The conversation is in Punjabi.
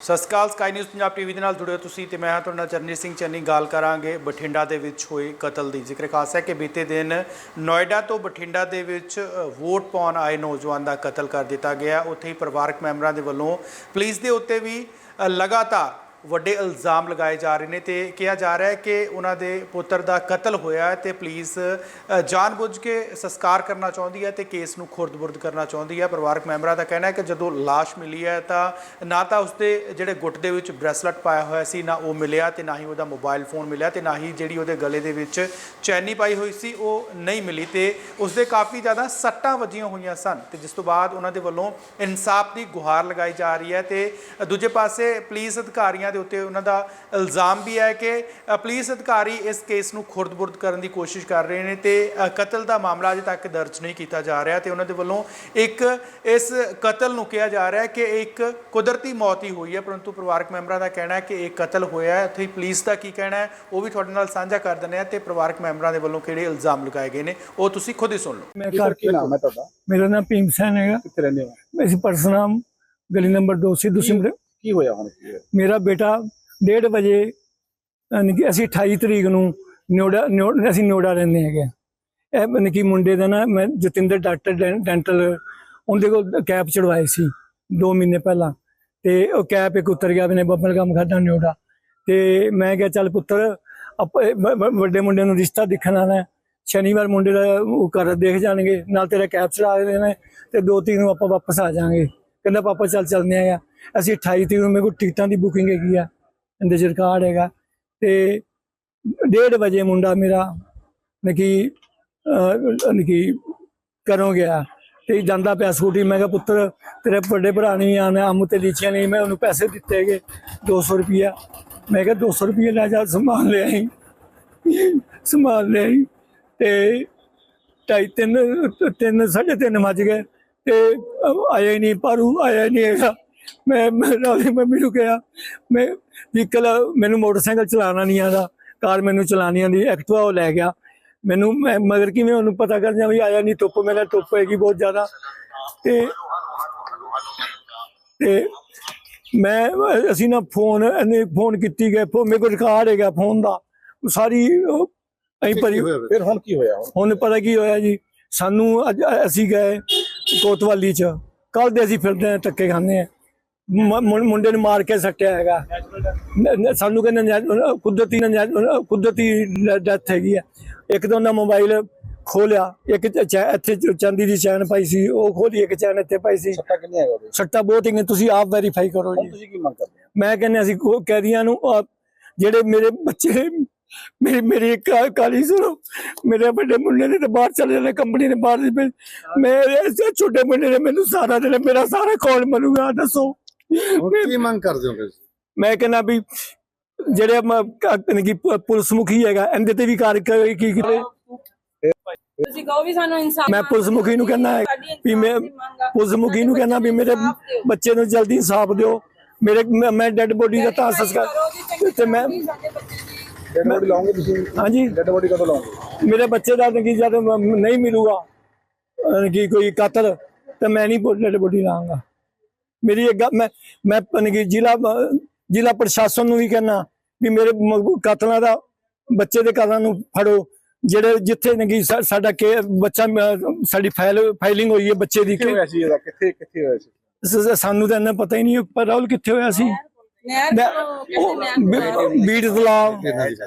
Sat Sri Akal sky news Punjab TV ਦੇ ਨਾਲ ਜੁੜੇ ਹੋ ਤੁਸੀਂ ਤੇ ਮੈਂ ਹਾਂ ਤੁਹਾਡਾ ਚਰਨਜੀਤ ਸਿੰਘ ਚੰਨੀ। ਗੱਲ ਕਰਾਂਗੇ ਬਠਿੰਡਾ ਦੇ ਵਿੱਚ ਹੋਏ ਕਤਲ ਦੀ। ਜ਼ਿਕਰ ਖਾਸ ਹੈ ਕਿ ਬੀਤੇ ਦਿਨ ਨੋਇਡਾ ਤੋਂ ਬਠਿੰਡਾ ਦੇ ਵਿੱਚ ਵੋਟ ਪਾਉਣ ਆਏ ਨੌਜਵਾਨ ਦਾ ਕਤਲ ਕਰ ਦਿੱਤਾ ਗਿਆ। ਉੱਥੇ ਹੀ ਪਰਿਵਾਰਕ ਮੈਂਬਰਾਂ ਦੇ ਵੱਲੋਂ ਪੁਲਿਸ ਦੇ ਉੱਤੇ ਵੀ ਲਗਾਤਾਰ ਵੱਡੇ ਇਲਜ਼ਾਮ ਲਗਾਏ ਜਾ ਰਹੇ ਨੇ ਤੇ ਕਿਹਾ ਜਾ ਰਿਹਾ ਹੈ ਕਿ ਉਹਨਾਂ ਦੇ ਪੁੱਤਰ ਦਾ ਕਤਲ ਹੋਇਆ ਹੈ ਤੇ ਪੁਲਿਸ ਅ, ਜਾਣਬੁੱਝ ਕੇ ਸੰਸਕਾਰ ਕਰਨਾ ਚਾਹੁੰਦੀ ਹੈ ਤੇ ਕੇਸ ਨੂੰ ਖੁਰਦ-ਬੁਰਦ ਕਰਨਾ ਚਾਹੁੰਦੀ ਹੈ। ਪਰਿਵਾਰਕ ਮੈਂਬਰਾਂ ਦਾ ਕਹਿਣਾ ਹੈ ਕਿ ਜਦੋਂ ਲਾਸ਼ ਮਿਲੀ ਹੈ ਤਾਂ ਨਾ ਤਾਂ ਉਸਦੇ ਜਿਹੜੇ ਗੁੱਟ ਦੇ ਵਿੱਚ ਬ੍ਰੈਸਲਟ ਪਾਇਆ ਹੋਇਆ ਸੀ ਨਾ ਉਹ ਮਿਲਿਆ ਤੇ ਨਾ ਹੀ ਉਹਦਾ ਮੋਬਾਈਲ ਫੋਨ ਮਿਲਿਆ ਤੇ ਨਾ ਹੀ ਜਿਹੜੀ ਉਹਦੇ ਗਲੇ ਦੇ ਵਿੱਚ ਚੈਨੀ ਪਾਈ ਹੋਈ ਸੀ ਉਹ ਨਹੀਂ ਮਿਲੀ ਤੇ ਉਸਦੇ ਕਾਫੀ ਜ਼ਿਆਦਾ ਸੱਟਾਂ ਵੱਜੀਆਂ ਹੋਈਆਂ ਸਨ ਤੇ ਜਿਸ ਤੋਂ ਬਾਅਦ ਉਹਨਾਂ ਦੇ ਵੱਲੋਂ ਇਨਸਾਫ ਦੀ ਗੁਹਾਰ ਲਗਾਈ ਜਾ ਰਹੀ ਹੈ ਤੇ ਦੂਜੇ ਪਾਸੇ ਪੁਲਿਸ ਅਧਿਕਾਰੀਆਂ ਦੇ ਉੱਤੇ ਉਹਨਾਂ ਦਾ ਇਲਜ਼ਾਮ ਵੀ ਹੈ ਕਿ ਪੁਲਿਸ ਅਧਿਕਾਰੀ ਇਸ ਕੇਸ ਨੂੰ ਖੁਰਦ-ਬੁਰਦ ਕਰਨ ਦੀ ਕੋਸ਼ਿਸ਼ ਕਰ ਰਹੇ ਨੇ ਤੇ ਕਤਲ ਦਾ ਮਾਮਲਾ ਅਜੇ ਤੱਕ ਦਰਜ ਨਹੀਂ ਕੀਤਾ ਜਾ ਰਿਹਾ ਤੇ ਉਹਨਾਂ ਦੇ ਵੱਲੋਂ ਇੱਕ ਇਸ ਕਤਲ ਨੂੰ ਕਿਹਾ ਜਾ ਰਿਹਾ ਹੈ ਕਿ ਇੱਕ ਕੁਦਰਤੀ ਮੌਤ ਹੀ ਹੋਈ ਹੈ ਪਰੰਤੂ ਪਰਿਵਾਰਕ ਮੈਂਬਰਾਂ ਦਾ ਕਹਿਣਾ ਹੈ ਕਿ ਇਹ ਕਤਲ ਹੋਇਆ ਹੈ। ਉੱਥੇ ਹੀ ਪੁਲਿਸ ਦਾ ਕੀ ਕਹਿਣਾ ਹੈ ਉਹ ਵੀ ਤੁਹਾਡੇ ਨਾਲ ਸਾਂਝਾ ਕਰ ਦਿੰਦੇ ਆ ਤੇ ਪਰਿਵਾਰਕ ਮੈਂਬਰਾਂ ਦੇ ਵੱਲੋਂ ਕਿਹੜੇ ਇਲਜ਼ਾਮ ਲਗਾਏ ਗਏ ਨੇ ਉਹ ਤੁਸੀਂ ਖੁਦ ਹੀ ਸੁਣ ਲਓ। ਮੈਂ ਘਰ ਕੀ ਨਾਮ ਹੈ ਤੁਹਾਡਾ? ਮੇਰਾ ਨਾਮ ਭੀਮ ਸੈਨ ਹੈਗਾ। ਕਿੱਥੇ ਰਹਿੰਦੇ ਹੋ? ਅਸੀਂ ਪਰਸਨਾਮ ਗਲੀ ਨੰਬਰ 2 ਸਿੱਧੂ ਸਿੰਬਰ ਕੀ ਹੋਇਆ ਹੁਣ? ਕੀ ਹੋਇਆ? ਮੇਰਾ ਬੇਟਾ 1:30 ਵਜੇ, ਯਾਨੀ ਕਿ ਅਸੀਂ 28 ਤਰੀਕ ਨੂੰ ਨੋੜਾ, ਨੋ- ਅਸੀਂ ਨੋੜਾ ਰਹਿੰਦੇ ਹੈਗੇ ਇਹ ਯਾਨੀ ਕਿ ਮੁੰਡੇ ਦਾ ਨਾ, ਮੈਂ ਜਤਿੰਦਰ ਡਾਕਟਰ ਡੈਂ- ਡੈਂਟਲ ਉਹਦੇ ਕੋਲ ਕੈਪ ਚੜਵਾਏ ਸੀ 2 ਮਹੀਨੇ ਪਹਿਲਾਂ। ਤੇ ਉਹ ਕੈਪ ਇੱਕ ਉਤਰ ਗਿਆ ਮੈਨੇ ਬੱਬਲ ਕੰਮ ਖਾਦਾ ਨੋੜਾ। ਤੇ ਮੈਂ ਕਿਹਾ, ਚੱਲ ਪੁੱਤਰ, ਆਪਾਂ ਵੱਡੇ ਮੁੰਡੇ ਨੂੰ ਰਿਸ਼ਤਾ ਦਿਖਣ ਵਾਲਾ ਸ਼ਨੀਵਾਰ ਮੁੰਡੇ ਦਾ ਉਹ ਕਰ ਦੇਖ ਜਾਣਗੇ, ਨਾਲ ਤੇਰਾ ਕੈਪ ਚੜਾ ਦੇਣਾ ਤੇ ਦੋ ਤਿੰਨ ਨੂੰ ਆਪਾਂ ਵਾਪਸ ਆ ਜਾਾਂਗੇ ਕਹਿੰਦਾ, ਪਾਪਾ, ਚੱਲ ਚੱਲਦੇ ਆ ਅਸੀਂ 28 ਤਰੀਕ ਨੂੰ ਮੇਰੇ ਕੋਲ ਟਿਕਟਾਂ ਦੀ ਬੁਕਿੰਗ ਹੈਗੀ ਆ ਇਹਦੇ ਚ ਰਿਕਾਰਡ ਹੈਗਾ। ਤੇ 1:30 ਵਜੇ ਮੁੰਡਾ ਮੇਰਾ ਨਕੀ ਨਕੀ ਕਰੋ ਗਿਆ ਤੇ ਜਾਂਦਾ ਪਿਆ ਸਕੂਟੀ। ਮੈਂ ਕਿਹਾ, ਪੁੱਤਰ, ਤੇਰੇ ਵੱਡੇ ਭਰਾ ਨੇ ਆਣਾ ਅੰਮੂ ਤੇ ਲੀਚੀਆਂ ਨਹੀਂ, ਮੈਂ ਉਹਨੂੰ ਪੈਸੇ ਦਿੱਤੇ ਹੈਗੇ 200 ਰੁਪਿਆ ਮੈਂ ਕਿਹਾ 200 ਰੁਪਏ ਲੈ ਜਾ, ਸਮਾਨ ਲੈ ਆਈ, ਸਮਾਨ ਲੈ ਆਈ। ਤੇ ਢਾਈ ਤਿੰਨ ਤਿੰਨ, ਸਾਢੇ ਤਿੰਨ ਵੱਜ ਗਏ ਤੇ ਆਇਆ ਹੀ ਨਹੀਂ, ਪਾਰੂ ਆਇਆ ਹੀ ਨਹੀਂ ਹੈਗਾ। ਮੈਂ ਮੈਂ ਮੰਮੀ ਨੂੰ ਕਿਹਾ ਮੈਂ ਵਹੀਕਲ ਮੈਨੂੰ ਮੋਟਰਸਾਈਕਲ ਚਲਾਉਣਾ ਨਹੀਂ ਆਉਂਦਾ ਕਾਰ ਮੈਨੂੰ ਚਲਾਉਣੀ ਆਉਂਦੀ ਐਕਟਿਵਾ ਉਹ ਲੈ ਗਿਆ। ਮੈਨੂੰ ਮੈਂ ਮਗਰ ਕਿਵੇਂ ਉਹਨੂੰ ਪਤਾ ਕਰ ਜਾਂ ਵੀ ਆਇਆ ਨਹੀਂ ਧੁੱਪ ਮੇਰਾ ਧੁੱਪ ਹੈਗੀ ਬਹੁਤ ਜ਼ਿਆਦਾ। ਤੇ ਤੇ ਮੈਂ ਅਸੀਂ ਨਾ ਫੋਨ ਇਹਨੇ ਫੋਨ ਕੀਤੀ ਗਏ ਫੋ ਮੇਰੇ ਕੋਲ ਰਿਕਾਰਡ ਹੈਗਾ ਫੋਨ ਦਾ। ਉਹ ਸਾਰੀ ਅਸੀਂ ਭਰੀ ਫਿਰ? ਹੁਣ ਕੀ ਹੋਇਆ? ਹੁਣ ਪਤਾ ਕੀ ਹੋਇਆ ਜੀ ਸਾਨੂੰ ਅੱਜ ਅਸੀਂ ਗਏ ਕੋਤਵਾਲੀ ਚ। ਕੱਲ ਦੇ ਅਸੀਂ ਫਿਰਦੇ ਹਾਂ ਟੱਕੇ ਖਾਂਦੇ ਆ ਮੁੰਡੇ ਨੂੰ ਮਾਰ ਕੇ ਸੱਟਿਆ ਹੈਗਾ। ਸਾਨੂੰ ਕਹਿੰਦੇ ਕੁਦਰਤੀ ਕੁਦਰਤੀ ਡੈਥ ਹੈਗੀ ਆ। ਇੱਕ ਤਾਂ ਉਹਦਾ ਮੋਬਾਈਲ ਖੋਲਿਆ ਇੱਕ ਇੱਥੇ ਚਾਂਦੀ ਦੀ ਚੈਨ ਪਾਈ ਸੀ ਉਹ ਖੋਲੀ ਇੱਕ ਚੈਨ ਇੱਥੇ ਪਾਈ ਸੀ। ਸੱਟਾ ਕਿੰਨੇ ਹੈਗਾ ਸੱਟਾ ਬਹੁਤ ਹੀ ਤੁਸੀਂ ਆਪ ਵੈਰੀਫਾਈ ਕਰੋ ਜੀ। ਤੁਸੀਂ ਕੀ ਮੰਗ ਕਰਦੇ ਮੈਂ ਕਹਿੰਦਾ ਅਸੀਂ ਕੋ- ਕੈਦੀਆਂ ਨੂੰ ਜਿਹੜੇ ਮੇਰੇ ਬੱਚੇ ਮੇਰੀ ਮੇਰੀ ਕਾਲੀ ਸੁਣੋ ਮੇਰੇ ਵੱਡੇ ਮੁੰਡੇ ਨੇ ਤੇ ਬਾਹਰ ਚਲੇ ਜਾਣਾ ਕੰਪਨੀ ਨੇ ਬਾਹਰ ਮੇਰੇ ਛੋਟੇ ਮੁੰਡੇ ਨੇ ਮੈਨੂੰ ਸਾਰਾ ਦਿਨ ਮੇਰਾ ਸਾਰਾ ਕੌਣ ਮਨੂਗਾ ਦੱਸੋ। ਹੁਣ ਕੀ ਮੰਗ ਕਰਦੇ ਹੋ ਤੁਸੀਂ ਮੈਂ ਕਹਿੰਦਾ ਵੀ ਜਿਹੜੇ ਮ- ਕ- ਯਾਨੀ ਕਿ ਪੁਲਿਸ ਮੁਖੀ ਹੈਗਾ ਇਹਦੇ ਤੇ ਵੀ ਕਾਰਵਾਈ ਕੀ ਕਰੇ? ਤੁਸੀਂ ਕਹੋ ਵੀ ਸਾਨੂੰ ਇਨਸਾਫ ਮੈਂ ਪੁਲਿਸ ਮੁਖੀ ਨੂੰ ਕਹਿੰਦਾ ਹੈ ਵੀ ਮੈਂ ਪੁਲਿਸ ਮੁਖੀ ਨੂੰ ਕਹਿੰਦਾ ਵੀ ਮੇਰੇ ਬੱਚੇ ਨੂੰ ਜਲਦੀ ਇਨਸਾਫ ਦਿਓ। ਮੇਰੇ ਮੈਂ- ਡੈੱਡ ਬੋਡੀ ਦਾ ਤਾਂ ਸੰਸਕਾਰ ਤੇ ਮੈਂ ਡੈਡ ਬੋਡੀ ਲਾਉਂਗੇ ਤੁਸੀਂ? ਹਾਂਜੀ। ਡੈਡ ਬੋਡੀ ਕਦੋਂ ਲਾਉਂਗੇ ਮੇਰੇ ਬੱਚੇ ਦਾ ਨਕੀ ਜਦ ਨਹੀਂ ਮਿਲੂਗਾ ਕਿ ਕੋਈ ਕਾਤਲ ਤੇ ਮੈਂ ਨਹੀਂ ਡੈਡ ਬੋਡੀ ਲਾਂਗਾ। ਮੇਰੀ ਇੱਕ ਗੱਲ- ਮੈਂ ਮੈਂ ਨਕੀ ਜ਼ਿਲ੍ਹਾ ਜ਼ਿਲ੍ਹਾ ਪ੍ਰਸ਼ਾਸਨ ਨੂੰ ਵੀ ਕਹਿਣਾ ਵੀ ਮੇਰੇ ਕਾਤਲਾਂ ਦਾ ਬੱਚੇ ਦੇ ਕਾਤਲਾਂ ਨੂੰ ਫੜੋ ਜਿਹੜੇ ਜਿੱਥੇ ਨਕੀ ਸਾਡਾ ਕੇ ਬੱਚਾ ਸਾਡੀ ਫਾਈਲ ਫਾਈਲਿੰਗ ਹੋਈ ਹੈ ਬੱਚੇ ਦੀ ਕਿੱਥੇ ਹੋਇਆ ਸੀ ਇਹਦਾ? ਕਿੱਥੇ ਕਿੱਥੇ ਹੋਇਆ ਸੀ? ਸ- ਸਾਨੂੰ ਤਾਂ ਇੰਨਾ ਪਤਾ ਹੀ ਨਹੀਂ ਪਰ ਰਾਹੁਲ ਕਿੱਥੇ ਹੋਇਆ ਸੀ? ਬੀੜ ਤਲਾਬ।